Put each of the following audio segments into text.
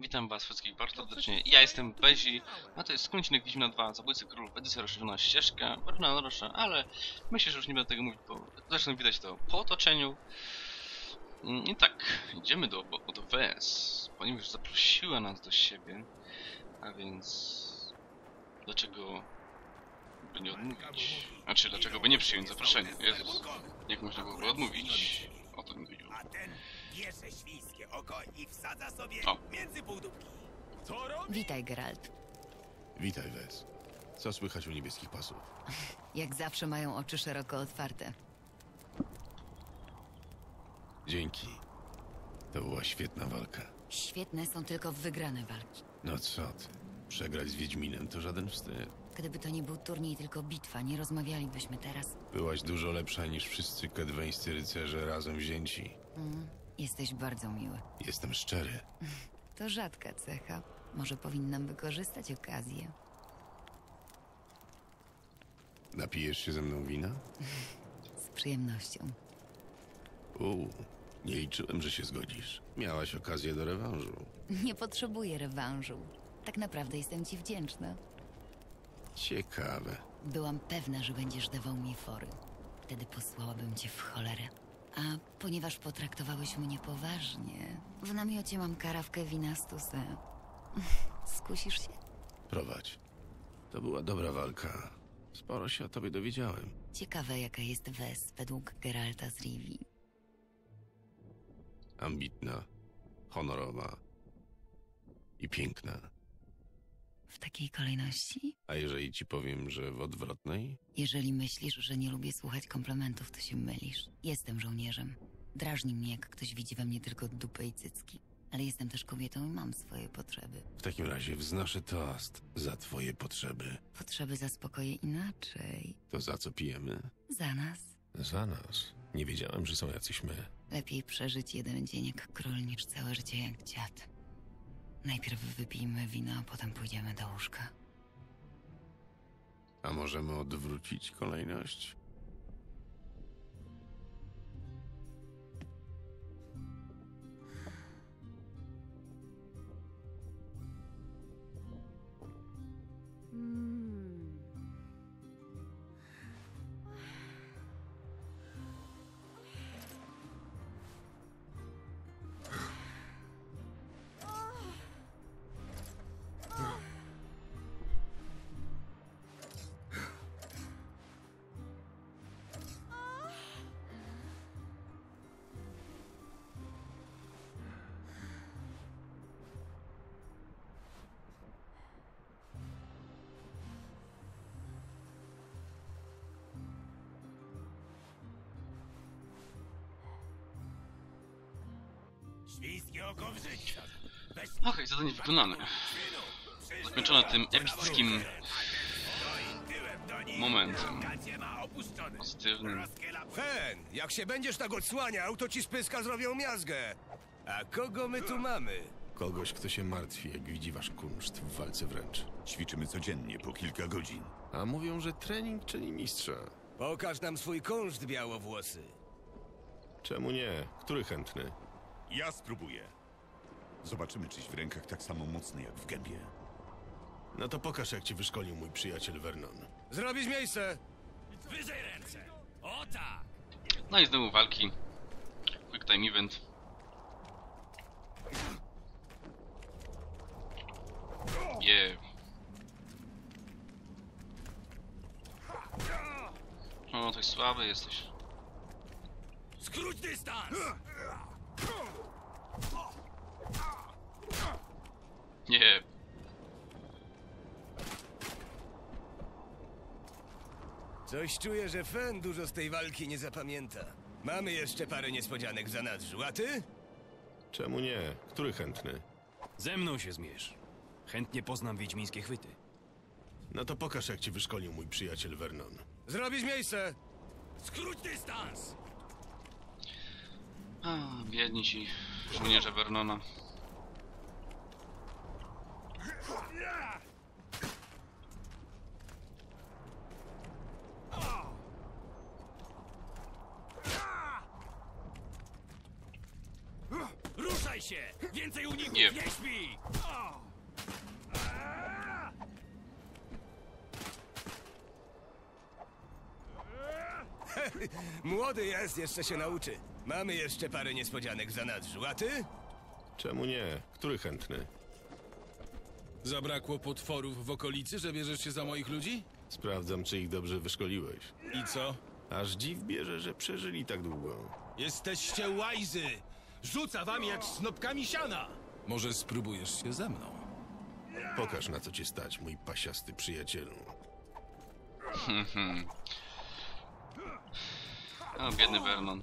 Witam was wszystkich bardzo serdecznie. Ja jestem Bezi, a to jest skończnik Wiedźmina 2, Zabójcy Królów, edycja rozszerzona ścieżka, bardzo proszę, ale myślę, że już nie będę tego mówić, bo zresztą widać to po otoczeniu. Mm, I tak, idziemy do, bo- do Wes, ponieważ zaprosiła nas do siebie, a więc dlaczego by nie odmówić? Znaczy, dlaczego by nie przyjąć zaproszenia? Jezus, jak można było odmówić? O to mi bierze świńskie oko i wsadza sobie O. między półdubki. Co robi? Witaj, Geralt. Witaj, Wes. Co słychać u niebieskich pasów? Jak zawsze mają oczy szeroko otwarte. Dzięki. To była świetna walka. Świetne są tylko wygrane walki. No co ty? Przegrać z Wiedźminem to żaden wstyd. Gdyby to nie był turniej, tylko bitwa, nie rozmawialibyśmy teraz. Byłaś dużo lepsza niż wszyscy kedweńscy rycerze razem wzięci. Mm, jesteś bardzo miły. Jestem szczery. To rzadka cecha. Może powinnam wykorzystać okazję. Napijesz się ze mną wina? Z przyjemnością. Uuu, nie liczyłem, że się zgodzisz. Miałaś okazję do rewanżu. Nie potrzebuję rewanżu. Tak naprawdę jestem ci wdzięczna. Ciekawe. Byłam pewna, że będziesz dawał mi fory. Wtedy posłałabym cię w cholerę. A ponieważ potraktowałeś mnie poważnie, w namiocie mam karawkę wina. Skusisz się? Prowadź. To była dobra walka. Sporo się o tobie dowiedziałem. Ciekawe, jaka jest Wes według Geralta z Rivi. Ambitna, honorowa i piękna. W takiej kolejności? A jeżeli ci powiem, że w odwrotnej? Jeżeli myślisz, że nie lubię słuchać komplementów, to się mylisz. Jestem żołnierzem. Drażni mnie, jak ktoś widzi we mnie tylko dupę i cycki. Ale jestem też kobietą i mam swoje potrzeby. W takim razie wznoszę toast za twoje potrzeby. Potrzeby zaspokoję inaczej. To za co pijemy? Za nas. Za nas. Nie wiedziałem, że są jacyś my. Lepiej przeżyć jeden dzień jak król, niż całe życie jak dziad. Najpierw wypijmy wino, a potem pójdziemy do łóżka. A możemy odwrócić kolejność? Świńskie oko w życiu. Weź Okej, zadanie wykonane. Zakończone tym epickim momentem. Pozytywnym. Fen, jak się będziesz tak odsłaniał, to ci z pyska zrobią miazgę. A kogo my tu mamy? Kogoś, kto się martwi, jak widzi wasz kunszt w walce wręcz. Ćwiczymy codziennie po kilka godzin. A mówią, że trening czyni mistrza. Pokaż nam swój kunszt, białowłosy. Czemu nie? Który chętny? Ja spróbuję. Zobaczymy, czyś w rękach tak samo mocny jak w gębie. No to pokaż, jak cię wyszkolił mój przyjaciel Vernon. Zrobić miejsce! Wyżej ręce. O tak. No i znowu walki. Quick time event. Yeah. O, coś słaby jesteś. Skróć dystans. Nie. Coś czuję, że Fen dużo z tej walki nie zapamięta. Mamy jeszcze parę niespodzianek w zanadrzu, a ty? Czemu nie? Który chętny? Ze mną się zmierz. Chętnie poznam wiedźmińskie chwyty. No to pokaż, jak cię wyszkolił mój przyjaciel Vernon. Zrobić miejsce! Skróć dystans. A, biedni ci żołnierze Vernona. Ruszaj się. Więcej uników. Nie. Śpi. Młody jest, jeszcze się nauczy. Mamy jeszcze parę niespodzianek w zanadrzu, a ty? Czemu nie? Który chętny? Zabrakło potworów w okolicy, że bierzesz się za moich ludzi? Sprawdzam, czy ich dobrze wyszkoliłeś. I co? Aż dziw bierze, że przeżyli tak długo. Jesteście łajzy! Rzuca wami jak snopkami siana! Może spróbujesz się ze mną? Pokaż, na co cię stać, mój pasiasty przyjacielu. O, biedny Vernon.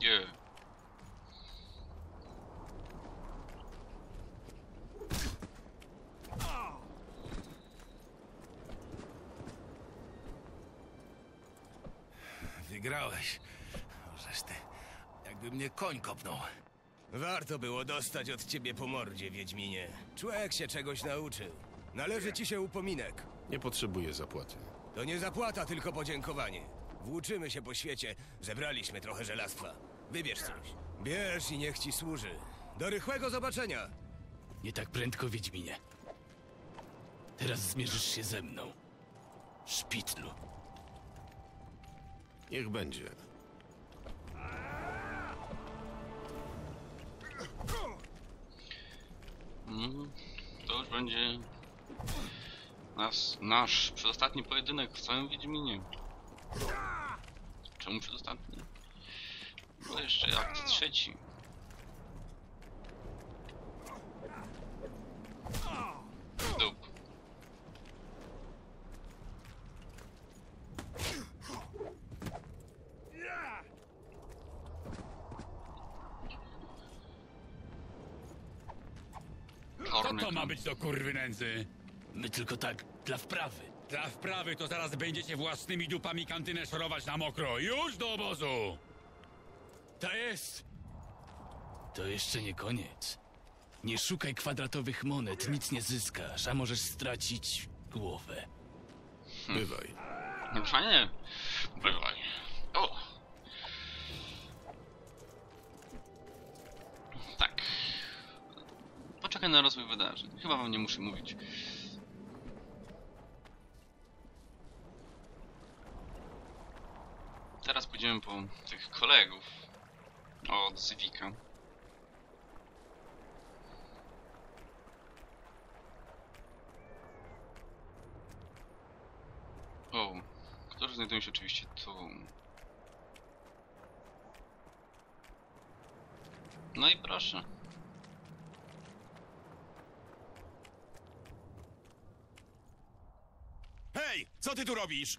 Nie. Wygrałeś. Możesz ty. Jakby mnie koń kopnął. Warto było dostać od ciebie po mordzie, Wiedźminie. Człowiek się czegoś nauczył. Należy ci się upominek. Nie potrzebuję zapłaty. To nie zapłata, tylko podziękowanie. Włóczymy się po świecie, zebraliśmy trochę żelastwa. Wybierz coś. Bierz i niech ci służy. Do rychłego zobaczenia. Nie tak prędko, Wiedźminie. Teraz zmierzysz się ze mną. Szpitlu. Niech będzie. Mm, to już będzie nas, nasz przedostatni pojedynek w całym Wiedźminie. Czemu przedostatni? Bo jeszcze akt trzeci. Dup. Co Korny to ma koń. być do kurwy nędzy? My tylko tak, dla wprawy. Dla wprawy to zaraz będziecie własnymi dupami kantynę szorować na mokro. Już do obozu! To jest! To jeszcze nie koniec. Nie szukaj kwadratowych monet, nic nie zyskasz, a możesz stracić głowę. Bywaj. No Fajnie. Bywaj. O! Na rozwój wydarzeń. Chyba wam nie muszę mówić. Teraz pójdziemy po tych kolegów od Zwika. O, którzy znajdują się oczywiście tu. No i proszę. Hej, co ty tu robisz?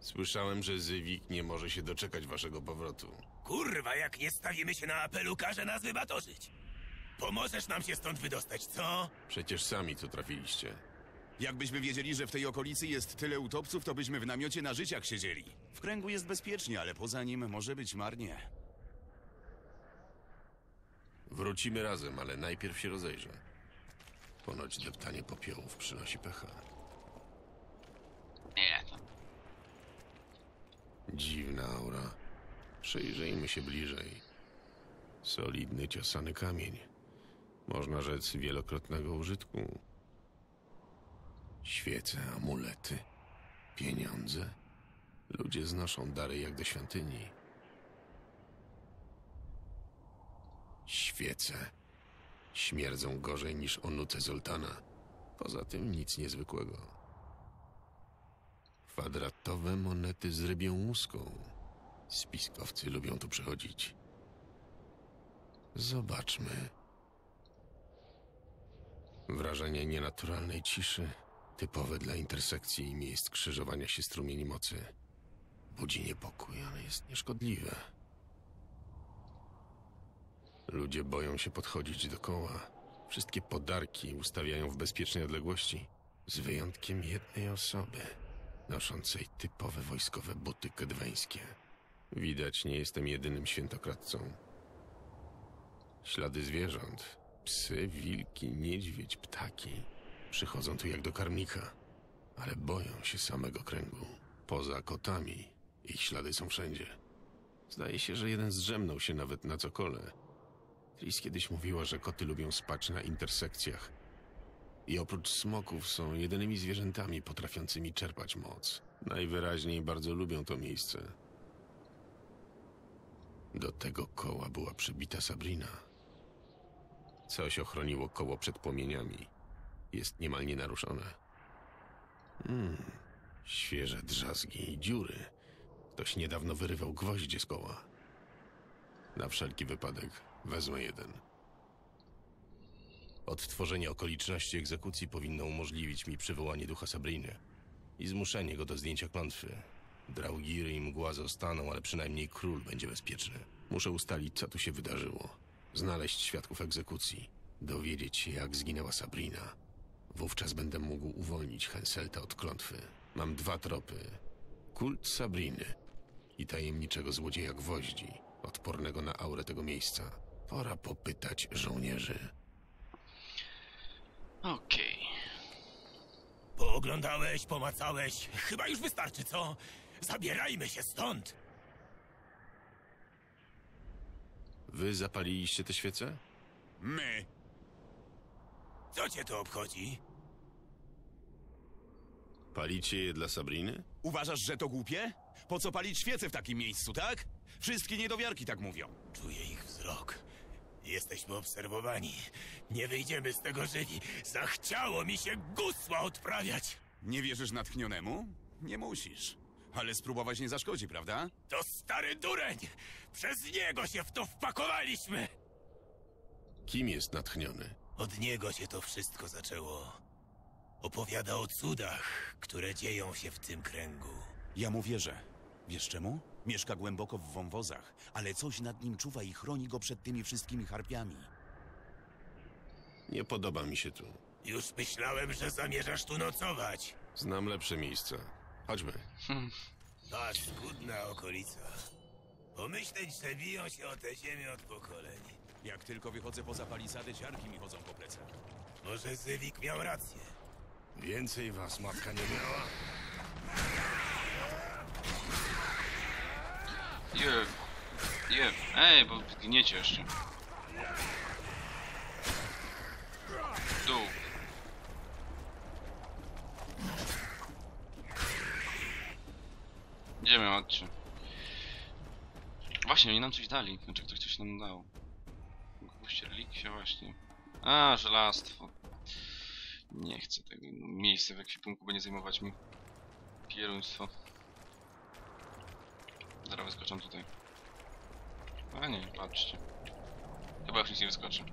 Słyszałem, że Zywik nie może się doczekać waszego powrotu. Kurwa, jak nie stawimy się na apelu, każe nas wybatorzyć. Pomożesz nam się stąd wydostać, co? Przecież sami tu trafiliście. Jakbyśmy wiedzieli, że w tej okolicy jest tyle utopców, to byśmy w namiocie na życiach siedzieli. W kręgu jest bezpiecznie, ale poza nim może być marnie. Wrócimy razem, ale najpierw się rozejrzę. Ponoć deptanie popiołów przynosi pecha. Nie. Dziwna aura. Przyjrzyjmy się bliżej. Solidny, ciosany kamień. Można rzec wielokrotnego użytku. Świece, amulety, pieniądze. Ludzie znoszą dary jak do świątyni. Świece śmierdzą gorzej niż onuce Zoltana. Poza tym nic niezwykłego. Kwadratowe monety z rybią łuską. Spiskowcy lubią tu przychodzić. Zobaczmy. Wrażenie nienaturalnej ciszy, typowe dla intersekcji i miejsc krzyżowania się strumieni mocy. Budzi niepokój, ale jest nieszkodliwe. Ludzie boją się podchodzić do koła. Wszystkie podarki ustawiają w bezpiecznej odległości, z wyjątkiem jednej osoby, noszącej typowe wojskowe buty kedweńskie. Widać, nie jestem jedynym świętokradcą. Ślady zwierząt. Psy, wilki, niedźwiedź, ptaki. Przychodzą tu jak do karmnika, ale boją się samego kręgu. Poza kotami, ich ślady są wszędzie. Zdaje się, że jeden zdrzemnął się nawet na cokole. Tris kiedyś mówiła, że koty lubią spać na intersekcjach. I oprócz smoków są jedynymi zwierzętami potrafiącymi czerpać moc. Najwyraźniej bardzo lubią to miejsce. Do tego koła była przybita Sabrina. Coś ochroniło koło przed płomieniami. Jest niemal nienaruszone. Hmm, świeże drzazgi i dziury. Ktoś niedawno wyrywał gwoździe z koła. Na wszelki wypadek wezmę jeden. Odtworzenie okoliczności egzekucji powinno umożliwić mi przywołanie ducha Sabriny i zmuszenie go do zdjęcia klątwy. Draugiry i mgła zostaną, ale przynajmniej król będzie bezpieczny. Muszę ustalić, co tu się wydarzyło. Znaleźć świadków egzekucji. Dowiedzieć się, jak zginęła Sabrina. Wówczas będę mógł uwolnić Henselta od klątwy. Mam dwa tropy. Kult Sabriny i tajemniczego złodzieja gwoździ, odpornego na aurę tego miejsca. Pora popytać żołnierzy. Okej. Pooglądałeś, pomacałeś. Chyba już wystarczy, co? Zabierajmy się stąd. Wy zapaliliście te świece? My! Co cię to obchodzi? Palicie je dla Sabriny? Uważasz, że to głupie? Po co palić świece w takim miejscu, tak? Wszystkie niedowiarki tak mówią. Czuję ich wzrok. Jesteśmy obserwowani. Nie wyjdziemy z tego żywi. Zachciało mi się gusła odprawiać. Nie wierzysz natchnionemu? Nie musisz. Ale spróbować nie zaszkodzi, prawda? To stary dureń! Przez niego się w to wpakowaliśmy! Kim jest natchniony? Od niego się to wszystko zaczęło. Opowiada o cudach, które dzieją się w tym kręgu. Ja mu wierzę. Wiesz czemu? Mieszka głęboko w wąwozach, ale coś nad nim czuwa i chroni go przed tymi wszystkimi harpiami. Nie podoba mi się tu. Już myślałem, że zamierzasz tu nocować. Znam lepsze miejsca. Chodźmy. Paskudna okolica. Pomyśleć, że biją się o tę ziemię od pokoleń. Jak tylko wychodzę poza palisady, ciarki mi chodzą po plecach. Może Zywik miał rację. Więcej was matka nie miała. Je. Je. Ej, bo zginiecie jeszcze. Dół. Idziemy, chodźcie. Właśnie, oni nam coś dali. Znaczy, ktoś coś nam dał. Gwóźdź relikwie właśnie. A, żelastwo. Nie chcę tego. No, miejsce w ekwipunku będzie zajmować mi pieruństwo. Zaraz wyskoczą tutaj. A nie, patrzcie. Chyba już nic nie wyskoczy.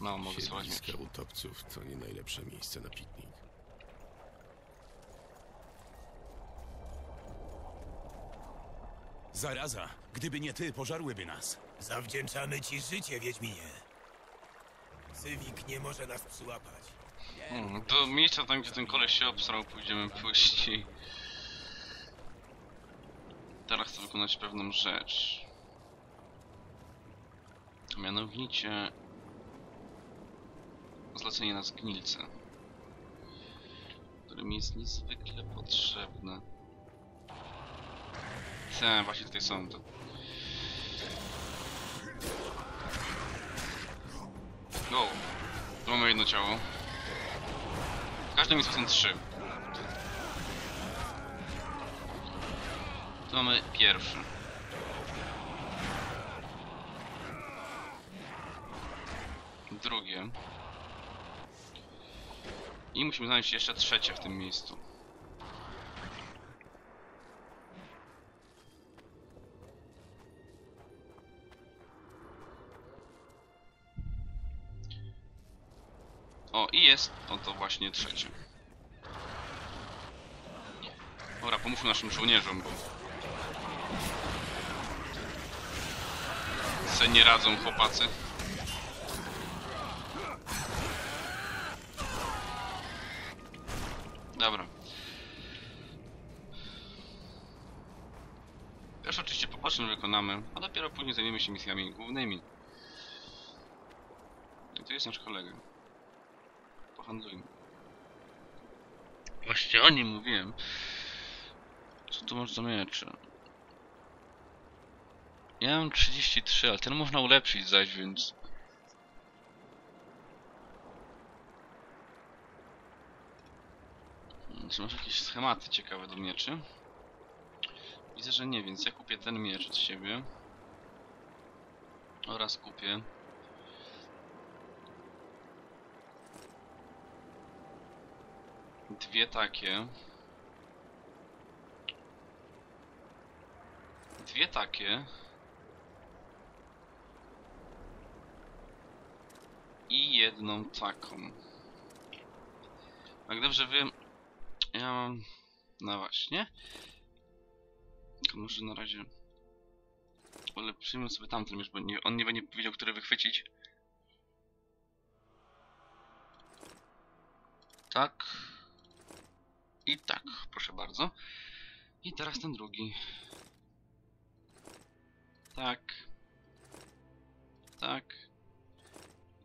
No, mogę schować miecz. Siedliska utopców to nie najlepsze miejsce na piknik. Zaraza! Gdyby nie ty, pożarłyby nas. Zawdzięczamy ci życie, Wiedźminie. Zywik nie może nas przyłapać. Hmm, do miejsca tam, gdzie ten koleś się obsrał, pójdziemy później. Teraz chcę wykonać pewną rzecz. Mianowicie... Zlecenie na zgnilce. Które mi jest niezwykle potrzebne. Te, właśnie tutaj są to. Go! Tu mamy jedno ciało. W każdym miejscu są trzy. Tu mamy pierwszy. Drugie. I musimy znaleźć jeszcze trzecie w tym miejscu. O, i jest oto właśnie trzecie. Dobra, pomóżmy naszym żołnierzom, bo... Se nie radzą chłopacy. Dobra. Też oczywiście popatrz po czym wykonamy, a dopiero później zajmiemy się misjami głównymi. I tu jest nasz kolega. Pohandlujmy. Właśnie o nim mówiłem. Co tu masz za miecze? Ja mam 33, ale ten można ulepszyć zaś, więc... Czy masz jakieś schematy ciekawe do mieczy? Widzę, że nie, więc ja kupię ten miecz od siebie. Oraz kupię... Dwie takie. Dwie takie. I jedną taką. Jak dobrze wiem, ja mam... No właśnie. Tylko może na razie... Ulepszymy sobie tamten miecz, bo nie, on nie będzie wiedział, który wychwycić. Tak. I tak, proszę bardzo. I teraz ten drugi. Tak. Tak.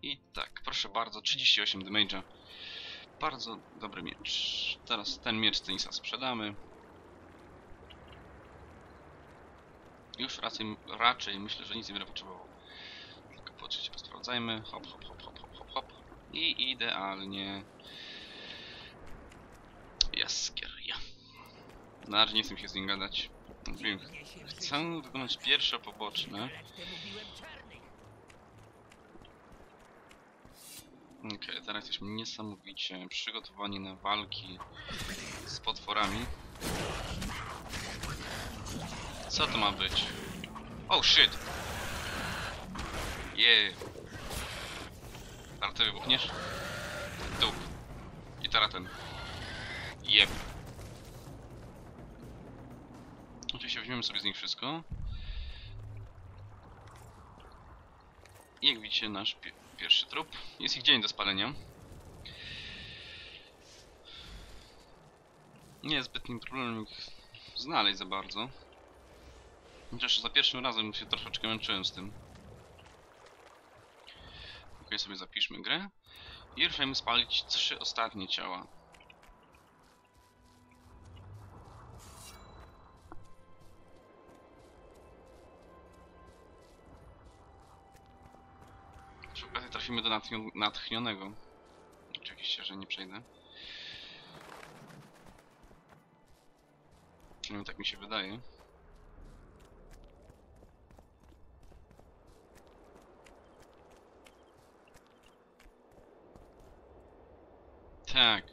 I tak, proszę bardzo, 38 damage'a. Bardzo dobry miecz. Teraz ten miecz Tenisa sprzedamy. Już raczej, raczej myślę, że nic nie będę potrzebował. Tylko po trzecie posprawdzajmy. Hop, hop, hop, hop, hop, hop, hop. I idealnie. Jaskieria. Na razie nie chcę się z nim gadać. Chcę wykonać pierwsze poboczne. Okej, teraz jesteśmy niesamowicie przygotowani na walki z potworami. Co to ma być? Oh shit! Yeah! Teraz ty wybuchniesz? Dup. I teraz ten. Jeb. Oczywiście weźmiemy sobie z nich wszystko. I jak widzicie, nasz pierwszy trup. Jest ich dzień do spalenia. Nie jest zbytnim problemem ich znaleźć za bardzo. Chociaż za pierwszym razem się troszeczkę męczyłem z tym. Ok, sobie zapiszmy grę. I ruszajmy spalić trzy ostatnie ciała. Trafimy do natchnion natchnionego. Oczywiście, że nie przejdę. Przynajmniej tak mi się wydaje. Tak.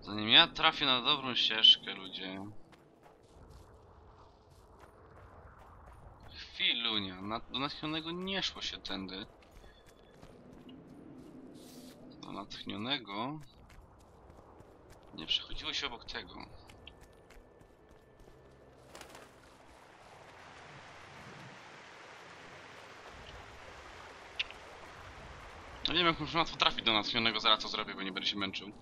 Zanim ja trafię na dobrą ścieżkę, ludzie. Chwilunia, na, do natchnionego nie szło się tędy. Do natchnionego nie przechodziło się obok tego. No nie wiem jak można trafić do natchnionego, zaraz co zrobię, bo nie będę się męczył.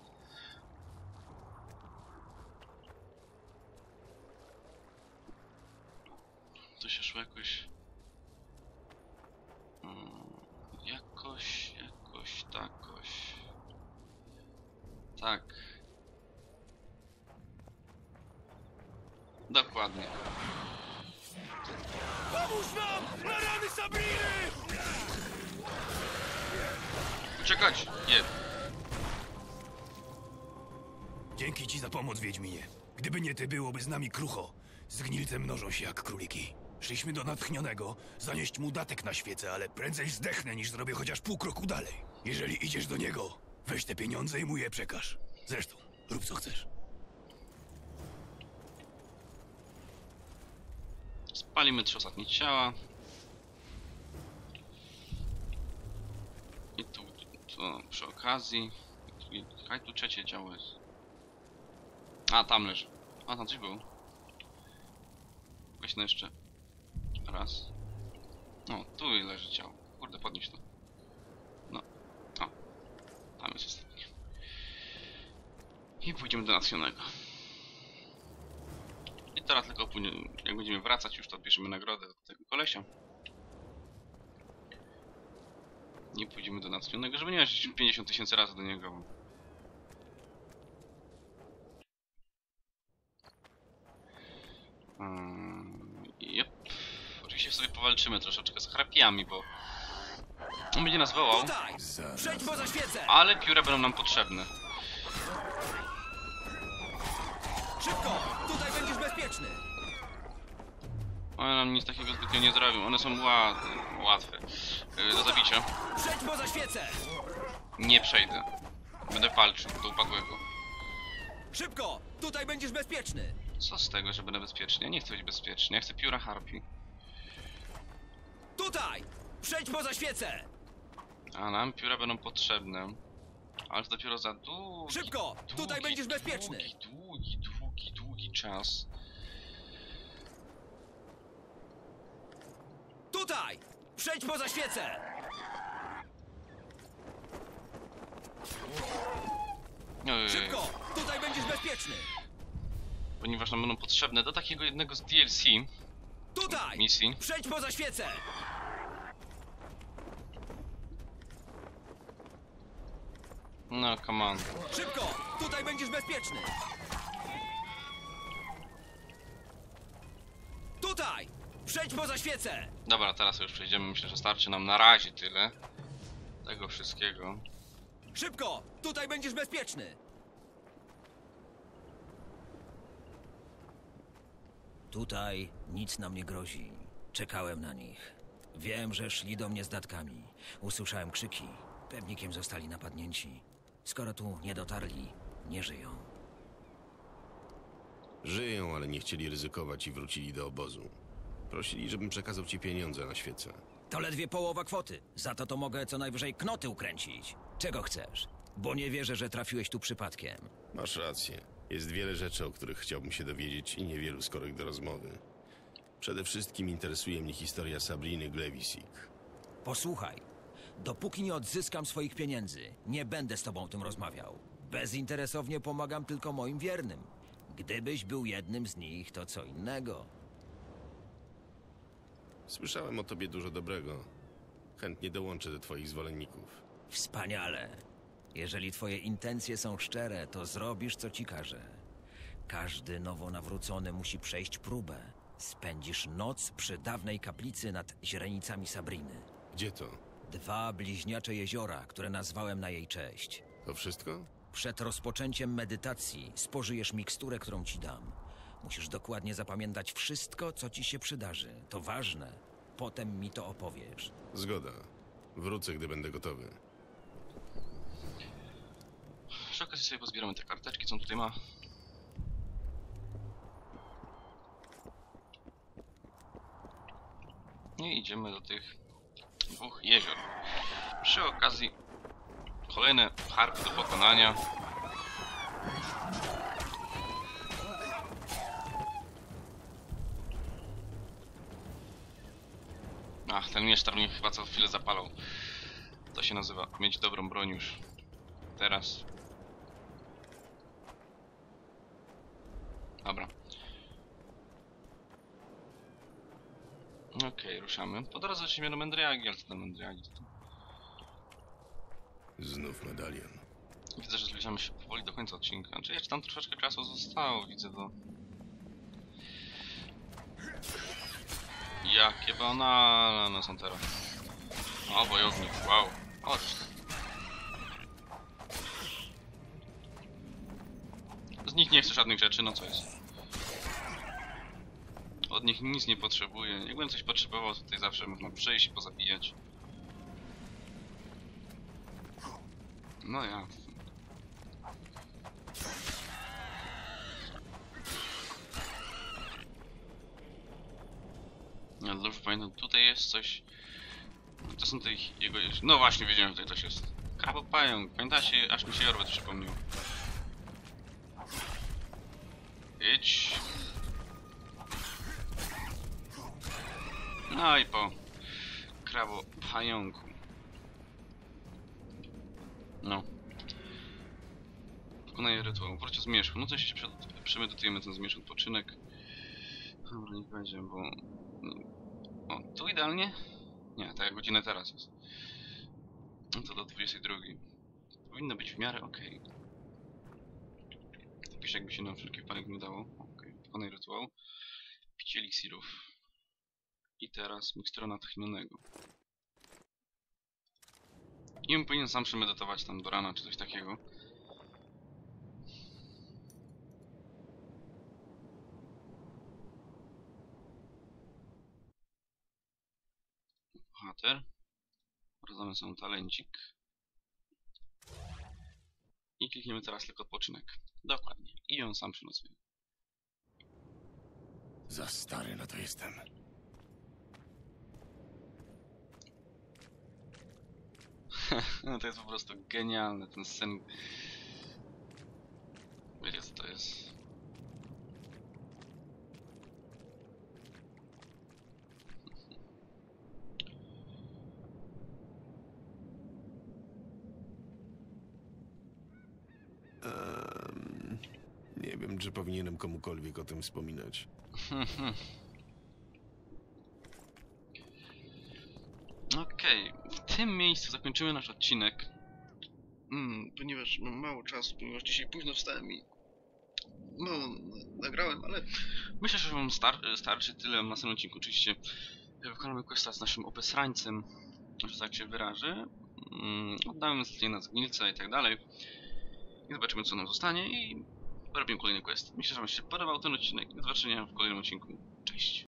Z nami krucho. Zgnilce mnożą się jak króliki. Szliśmy do natchnionego, zanieść mu datek na świecę, ale prędzej zdechnę, niż zrobię chociaż pół kroku dalej. Jeżeli idziesz do niego, weź te pieniądze i mu je przekaż. Zresztą, rób co chcesz. Spalimy trzy ostatnie ciała. I tu, to przy okazji. Tu, kaj tu trzecie ciało jest. A, tam leży. A, tam coś było. No jeszcze. Raz. No, tu leży ciało. Kurde, podnieś to. No. O. Tam jest ostatnie. I pójdziemy do nacjonego. I teraz tylko później, jak będziemy wracać już, to bierzemy nagrodę od tego kolesia. Nie pójdziemy do natchnionego, żeby nie mieć 50 tysięcy razy do niego. Hmm, Jep. Oczywiście sobie powalczymy troszeczkę z harapiami, bo on będzie nas wołał, ale pióra będą nam potrzebne. Szybko! Tutaj będziesz bezpieczny! One nam nic takiego zbytnio nie zrobią. One są ła łatwe. Yy, do zabicia. Przejdź poza świecę! Nie przejdę. Będę walczył do upadłego. Szybko! Tutaj będziesz bezpieczny! Co z tego, że będę bezpiecznie? Ja nie chcę być bezpiecznie. Ja chcę pióra harpi. Tutaj! Przejdź poza świecę! A nam pióra będą potrzebne. Ale to dopiero za długi, Szybko! Tutaj długi, będziesz bezpieczny! Długi, długi, długi, długi czas. Tutaj! Przejdź poza świecę! Ojej, Szybko! Tutaj będziesz bezpieczny! ponieważ nam będą potrzebne do takiego jednego z DLC Tutaj! misji. Przejdź poza świecę! No, come on. Szybko! Tutaj będziesz bezpieczny! Tutaj! Przejdź poza świecę! Dobra, teraz już przejdziemy. Myślę, że starczy nam na razie tyle. Tego wszystkiego. Szybko! Tutaj będziesz bezpieczny! Tutaj nic nam nie grozi. Czekałem na nich. Wiem, że szli do mnie z datkami. Usłyszałem krzyki. Pewnikiem zostali napadnięci. Skoro tu nie dotarli, nie żyją. Żyją, ale nie chcieli ryzykować i wrócili do obozu. Prosili, żebym przekazał ci pieniądze na świecę. To ledwie połowa kwoty. Za to to mogę co najwyżej knoty ukręcić. Czego chcesz? Bo nie wierzę, że trafiłeś tu przypadkiem. Masz rację. Jest wiele rzeczy, o których chciałbym się dowiedzieć i niewielu skorych do rozmowy. Przede wszystkim interesuje mnie historia Sabriny Glewisik. Posłuchaj. Dopóki nie odzyskam swoich pieniędzy, nie będę z tobą o tym rozmawiał. Bezinteresownie pomagam tylko moim wiernym. Gdybyś był jednym z nich, to co innego. Słyszałem o tobie dużo dobrego. Chętnie dołączę do twoich zwolenników. Wspaniale. Jeżeli twoje intencje są szczere, to zrobisz, co ci każę. Każdy nowo nawrócony musi przejść próbę. Spędzisz noc przy dawnej kaplicy nad źrenicami Sabriny. Gdzie to? Dwa bliźniacze jeziora, które nazwałem na jej cześć. To wszystko? Przed rozpoczęciem medytacji spożyjesz miksturę, którą ci dam. Musisz dokładnie zapamiętać wszystko, co ci się przydarzy. To ważne. Potem mi to opowiesz. Zgoda. Wrócę, gdy będę gotowy. Przy okazji sobie pozbieramy te karteczki, co on tutaj ma. I idziemy do tych dwóch jezior. Przy okazji kolejne harpy do pokonania. Ach, ten miesztar mnie chyba co chwilę zapalał. To się nazywa mieć dobrą broń już. Teraz. Dobra. Ruszamy. Po drodze się do Mendriagi, ale co do Mendriagi to... Znów medalion. Widzę, że zbliżamy się powoli do końca odcinka. Znaczy jeszcze tam troszeczkę czasu zostało, widzę to. Jakie banalne są teraz. O, wojownik, wow. Chodź. Z nich nie chcę żadnych rzeczy, no co jest. Od nich nic nie potrzebuję. Jakbym coś potrzebował, to tutaj zawsze można przyjść i pozabijać. No ja. Ja dobrze pamiętam, tutaj jest coś... To są te jego... No właśnie, wiedziałem, że tutaj coś jest. Krabopająk, pamiętacie? Aż mi się Jorwet przypomniał. Idź. No i po krabopająku. No. Wykonaję rytuał. Wróć zmierzchu. No to się przemedytujemy ten zmierzch odpoczynek. Dobra, niech będzie, bo... O, tu idealnie? Nie, tak jak godzinę teraz jest. No to do 22. Powinno być w miarę okej. Jakoś jakby się na wszelki wypadek nie dało. Okej, wykonaj rytuał. Picie eliksirów. I teraz mikstura natchnionego. I on powinien sam przemedytować tam do rana, czy coś takiego. Bohater. Rozdamy sobie talencik. I klikniemy teraz tylko odpoczynek. Dokładnie. I on sam przynocuje. Za stary na to jestem. No to jest po prostu genialne, ten sen. Wiecie co to jest? Ehm, nie wiem, czy powinienem komukolwiek o tym wspominać. Okej, w tym miejscu zakończymy nasz odcinek. Mm, ponieważ mam mało czasu, ponieważ dzisiaj późno wstałem i mało nagrałem, ale myślę, że wam star starczy tyle na następnym odcinku. Oczywiście wykonamy questa z naszym obesrańcem, że tak się wyrażę. Mm, oddamy zlecenie na zgnilce i tak dalej. I zobaczymy co nam zostanie i robimy kolejny quest. Myślę, że wam się podobał ten odcinek. Do zobaczenia w kolejnym odcinku. Cześć.